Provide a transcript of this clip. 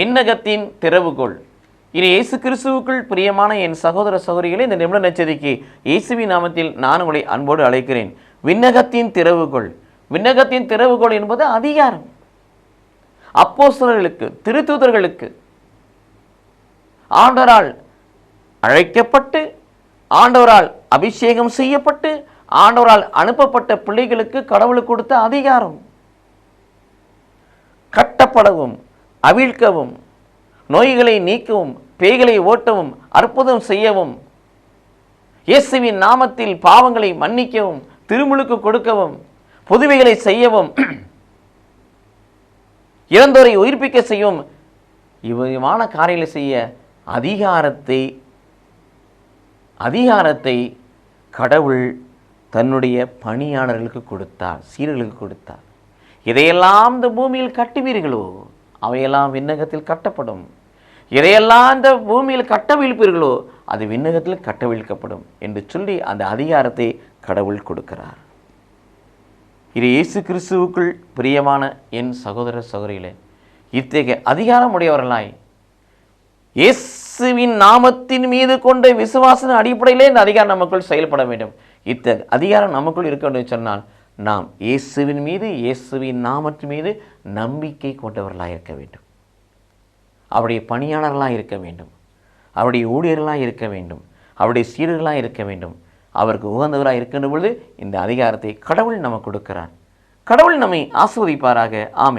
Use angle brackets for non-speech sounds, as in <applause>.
விண்ணகத்தின் திறவுகோள். இது இயேசு கிறிஸ்துவுக்குள் பிரியமான என் சகோதர சகோதரிகளை இந்த நிமிட நச்சரிக்கை இயேசுவின் நாமத்தில் நான் உங்களை அன்போடு அழைக்கிறேன். விண்ணகத்தின் திறவுகோள். விண்ணகத்தின் திறவுகோள் என்பது அதிகாரம். அப்போஸ்தலர்களுக்கு திருத்தூதர்களுக்கு. ஆண்டவரால் அழைக்கப்பட்டு ஆண்டவரால் அபிஷேகம் செய்யப்பட்டு ஆண்டவரால் அனுப்பப்பட்ட பிள்ளைகளுக்கு கடவுள் கொடுத்த அதிகாரம். கட்டப்படவும் அவிழ்க்கவும் நோய்களை நீக்கவும் பேய்களை ஓட்டவும் அற்புதம் செய்யவும் இயேசுவின் நாமத்தில் பாவங்களை மன்னிக்கவும் திருமுழுக்கு கொடுக்கவும் புதுவைகளை செய்யவும் <clears throat> இறந்தோரை உயிர்ப்பிக்க செய்யவும் இவ்விதமான காரியங்களை செய்ய அதிகாரத்தை அதிகாரத்தை கடவுள் தன்னுடைய பணியாளர்களுக்கு கொடுத்தார் சீர்களுக்கு கொடுத்தார். இதையெல்லாம் இந்த பூமியில் கட்டுவீர்களோ? அவையெல்லாம் விண்ணகத்தில் கட்டப்படும். இதையெல்லாம் அந்த பூமியில் கட்டவிழ்ப்பீர்களோ அது விண்ணகத்தில் கட்டவிழ்க்கப்படும் என்று சொல்லி அந்த அதிகாரத்தை கடவுள் கொடுக்கிறார். இது இயேசு கிறிஸ்துவுக்குள் பிரியமான என் சகோதர சகோதரிகளே இத்தகைய அதிகாரம் உடையவர்களாய் இயேசுவின் நாமத்தின் மீது கொண்ட விசுவாசன அடிப்படையிலே இந்த அதிகாரம் நமக்குள் செயல்பட வேண்டும். இத்தகைய அதிகாரம் நமக்குள் இருக்க வேண்டும் சொன்னால் நாம் இயேசுவின் மீது இயேசுவின் நாமத்தின் மீது நம்பிக்கை கொண்டவர்களாக இருக்க வேண்டும். அவருடைய பணியாளர்களாக இருக்க வேண்டும். அவருடைய ஊழியர்களாக இருக்க வேண்டும். அவருடைய சீடர்களாக இருக்க வேண்டும். அவருக்கு உகந்தவராக இருக்கின்ற பொழுது இந்த அதிகாரத்தை கடவுள் நமக்கு கொடுக்கிறார். கடவுள் நம்மை ஆஸ்வதிப்பாராக ஆமென்.